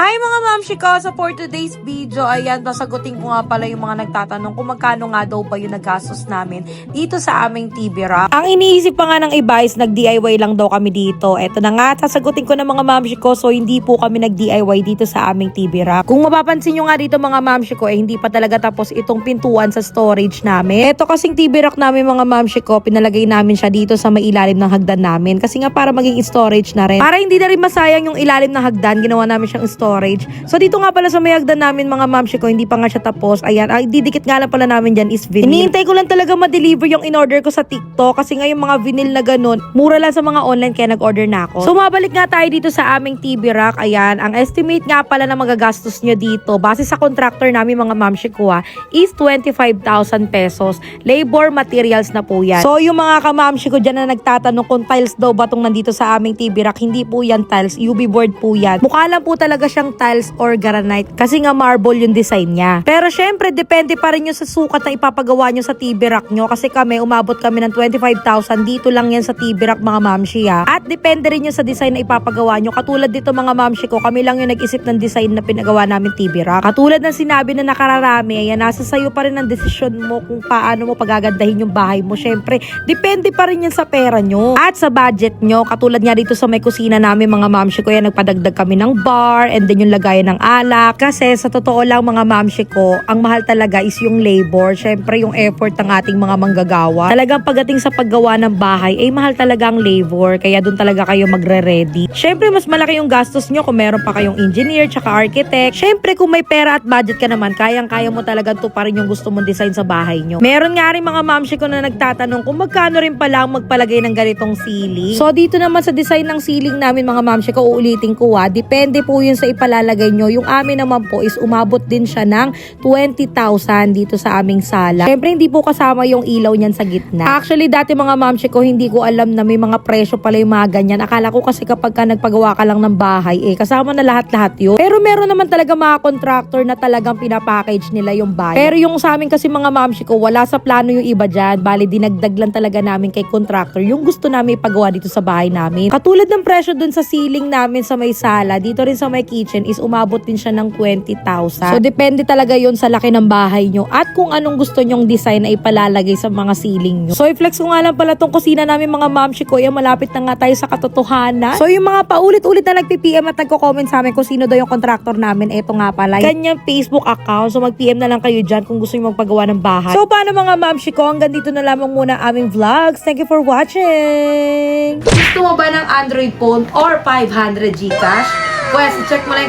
Hi mga mamshiko! So for today's video, ayan, sasagutin ko nga pala yung mga nagtatanong kung magkano nga daw ba yung nagastos namin dito sa aming TV Rock. Ang iniisip pa nga ng iba is nag-DIY lang daw kami dito. Eto na nga, sasagutin ko ng mga mamshiko, so hindi po kami nag-DIY dito sa aming TV Rock. Kung mapapansin nyo nga dito mga mamshiko, eh hindi pa talaga tapos itong pintuan sa storage namin. Eto kasing TV Rock namin mga mamshiko, pinalagay namin siya dito sa may ilalim ng hagdan namin. Kasi nga para maging storage na rin. Para hindi na rin masayang yung ilalim ng hagdan, ginawa namin siyang storage. So dito nga pala sa may hagdan namin mga mamshiko, hindi pa nga siya tapos. Ayan, ay didikit nga lang pala namin dyan is vinyl. Hinihintay ko lang talaga ma-deliver yung in-order ko sa TikTok kasi nga yung mga vinyl na ganun, mura lang sa mga online kaya nag-order na ako. So mabalik nga tayo dito sa aming TV rack. Ayan, ang estimate nga pala na magagastos nyo dito base sa contractor namin mga mamshiko ha, is 25,000 pesos. Labor materials na po yan. So yung mga kamamshiko dyan na nagtatanong kung tiles daw ba tong nandito sa aming TV rack, hindi po yan tiles, UV board po yan. Mukha lang po talaga siyang tiles or granite kasi nga marble yung design niya. Pero syempre, depende pa rin yun sa sukat na ipapagawa nyo sa TV rack nyo kasi kami, umabot kami ng 25,000 dito lang yan sa TV rack mga mamshi ha. At depende rin yun sa design na ipapagawa nyo. Katulad dito mga mamshi ko, kami lang yung nag-isip ng design na pinagawa namin TV rack. Katulad ng sinabi na nakararami, ayan, nasa sayo pa rin ang desisyon mo kung paano mo pagagandahin yung bahay mo. Syempre, depende pa rin yan sa pera nyo. At sa budget nyo, katulad nga dito sa may kusina namin mga mamshi ko, yan, nagpadagdag kami ng bar and then yung lagayan ng alak. Kasi sa totoo lang mga mamshi ko, ang mahal talaga is yung labor. Syempre, yung effort ng ating mga manggagawa. Talagang pagdating sa paggawa ng bahay, ay mahal talaga ang labor. Kaya doon talaga kayo magre-ready. Syempre, mas malaki yung gastos nyo kung meron pa kayong engineer tsaka architect. Syempre, kung may pera at budget ka naman, kayang-kaya mo talagang tuparin yung gusto mong design sa bahay nyo. Meron nga rin mga mamshi ko na nagtatanong kung magkano rin pala ang magpalagay ng ganitong ceiling. So, dito naman sa design ng ceiling namin mga mamshi ko, uulitin ko ha, depende po yun sa ipalalagay nyo. Yung amin naman po is umabot din siya ng 20,000 dito sa aming sala. Syempre, hindi po kasama yung ilaw niyan sa gitna. Actually, dati mga mamshi ko, hindi ko alam na may mga presyo pala yung mga ganyan. Akala ko kasi kapag ka nagpagawa ka lang ng bahay, eh, kasama na lahat-lahat yun. Pero meron naman talaga mga contractor na talagang pinapackage nila yung bahay. Pero yung sa amin kasi mga mamshi ko, wala sa plano yung iba dyan. Bali, dinagdag lang talaga namin kay contractor yung gusto namin ipagawa dito sa bahay namin. Katulad ng presyo dun sa ceiling namin sa may sala, dito rin sa may kitchen is umabot din siya ng 20,000. So, depende talaga yun sa laki ng bahay nyo at kung anong gusto nyong design na ipalalagay sa mga ceiling nyo. So, i-flex ko nga lang pala tong kusina namin mga mamshi ko. Yan, malapit na nga tayo sa katotohanan. So, yung mga paulit-ulit na nagpi-PM at nagko-comment sa amin kung sino daw yung contractor namin, eto nga pala. Kanyang Facebook account. So, mag-PM na lang kayo dyan kung gusto nyo magpagawa ng bahay. So, paano mga mamshi ko? Hanggang dito na lamang muna ang aming vlogs. Thank you for watching! Gusto mo ba ng Android phone or 500 Gcash? Pwes, check mo lang